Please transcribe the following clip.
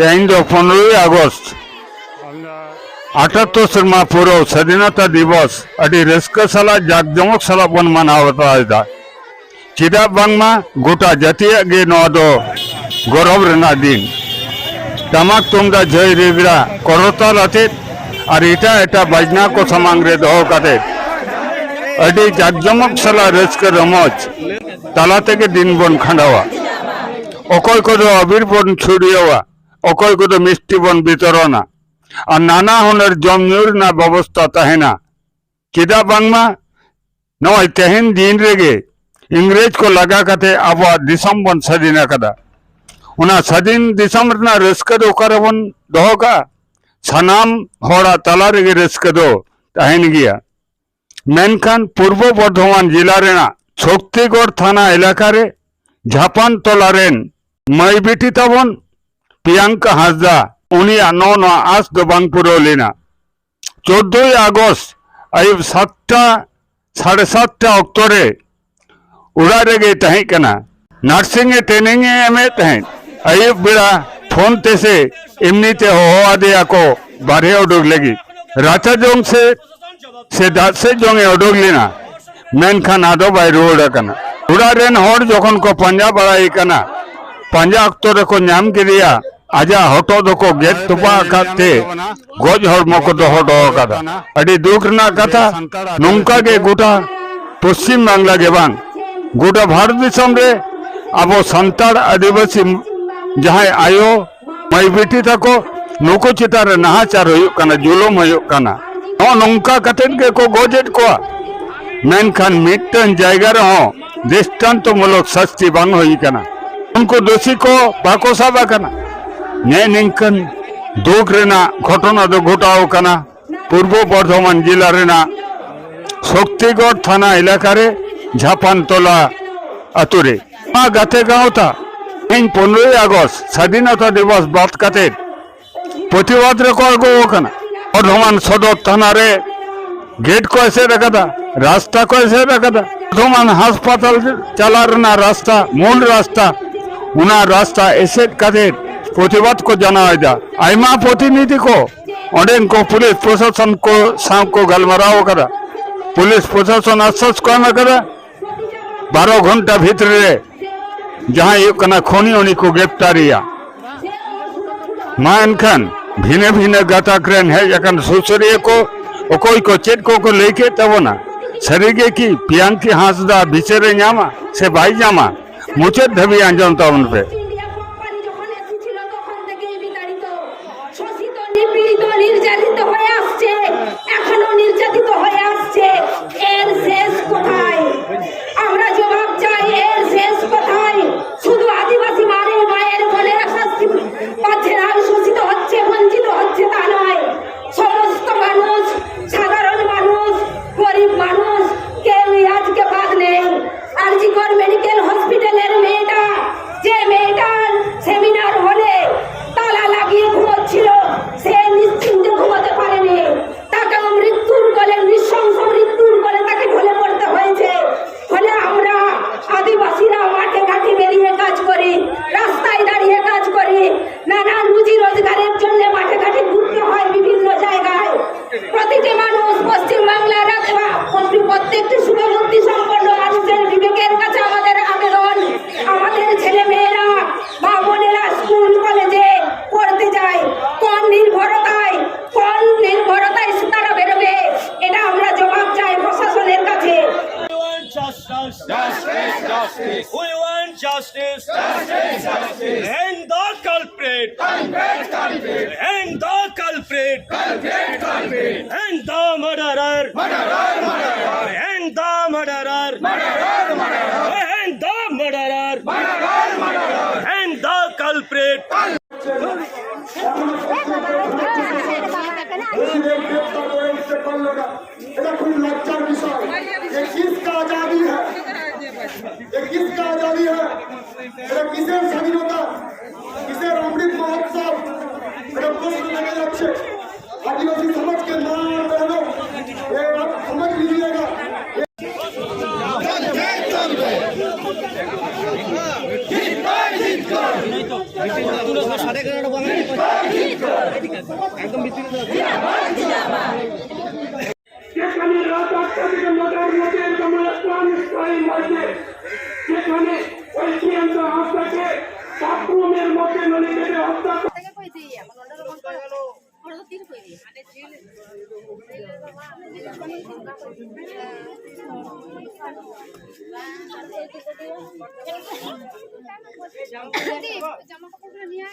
তেইশ পনেরোই আগস্ট અઠ્યોતેરમાં પૂરો સ્વાધીનતા દિવસ અઢી રસ્કસલા જાકજમક સલા પણ મનાવતા હતા ચિદાબાંગમાં ગોટા જતી અગે નોંધો ગૌરવના દિન તમાક તુમદા જય રેગડા કરતા રથે আর এটা এটা বাজনা কথা মাংরে দহ কাটে এটি জাকজমক সালা রেসকে রমজ তালা থেকে দিনবন খাঁডাওয়া অকয় করে অবির্বন ছড়িয়েওয়া অকয়কত মিষ্টিবন বিতরণা আর নানা হনের জমির না ব্যবস্থা তাহেনা কেদা বাংমা? নয় তেহেন দিন রেগে। ইংরেজ কো লাগা কাতে আবার দিশম বন স্বাধীন কাদা। ওনা স্বাধীন দিশম না রেস্কে দো কারবন দহকা সানাম হড়া তালা রেগে রেস্কে দো তাহেন গিয়া। মেনখান পূর্ব বর্ধমান জেলা রেনা শক্তিগড় থানা এলাকারে ঝাপান তলারেন। মাইবেটি তাবন प्रियंका हाजदा उनस दबांग पुरोलिना चौदह आगस्ट आयु सतटा साढ़े सतटा अक्टोरे उड़ागे नार्सिंग ट्रेनिंग आयु बेड़ा फ़ोन से इमनीते हहोदे को बारे उडुक लगी। राचा जो से से दाद से जंगे उडुक लेना। मेनखान आदो बुड़ा उड़ा रेन जो को पांजा बड़ा पांजा अक्टोरे को नाम के आजा हटो दो गेट तुपा गज हम दुखना कथा नौका गोटा पश्चिम बांगला के बांग गोटा भारत अब सानार आदिवासी जहाँ आयो मई बेटी तको नौको चितान नहाचार होना जुलूम होना नौका को गजेट को मेखान मिट्टन जगह दृष्टान मूलक शस्ती बांग होना उनको दोषी को बाको साबा करना ને નિંકન ધોક રેના ઘટના દો ઘટાઓ કાના পূর্ব বর্ধমান জেলার না শক্তিগড় থানা এলাকারে ঝাপানতলা আতুরে মা গাথে গাঁওতা এই পনেরোই আগস্ট স্বাধীনতা দিবস বাদ কাতের প্রতিবাদ করব ওখানে বর্ধমান সদর থানারে গেট কয়েছে রাখাতা রাস্তা কয়েছে রাখাতা বর্ধমান হাসপাতাল চালার না রাস্তা মূল রাস্তা উনার রাস্তা এসেট কাতের प्रतिबाद को जाना प्रतिनिधि को কো অনেক পুলিশ প্রশাসন কো को কো গালমারাও पुलिस प्रशासन आश्वास कम करे बारह घंटा भीतर रे जहाँ ये कना खोनी ओनी को गिरफ्तारिया मैं खान भिने भिने गाता क्रेन है जखन सुसुरिये को अकोई को चेट को को लेके तब ना शरीर की पियांकी हांसदा बिचेरे नामा से भाई जामा मुझे धबी आंजन तवन पे নিপীড়িত নির্যাতিত হয়ে আসছে। এখনও নির্যাতিত হয়ে আসছে। এর শেষ কোথায়? আমরা জবাব চাই, এর শেষ কোথায়? শুধু আদিবাসী মানে মায়ের বোনেরা শাস্তি পাচ্ছে না, শোষিত হচ্ছে, বঞ্চিত হচ্ছে তা নয়। সমস্ত মানুষ, সাধারণ মানুষ, গরিব মানুষ কেউ আজকে বাদ নেই। RG Kar medical Hang the culprit. Hang the culprit. Hang the murderer. Murderer, murderer. সাড়ে এগারোটা বাঙালি একদম সেখানে রাত আটটা থেকে নটার মধ্যে তোমরা প্রাণ স্থায়ী মারবে সেখানে ঐক্যান্ত আস্থাকে বাথরুমের মধ্যে নদী কেটে হত্যা করে। জামা কাপড় নিয়ে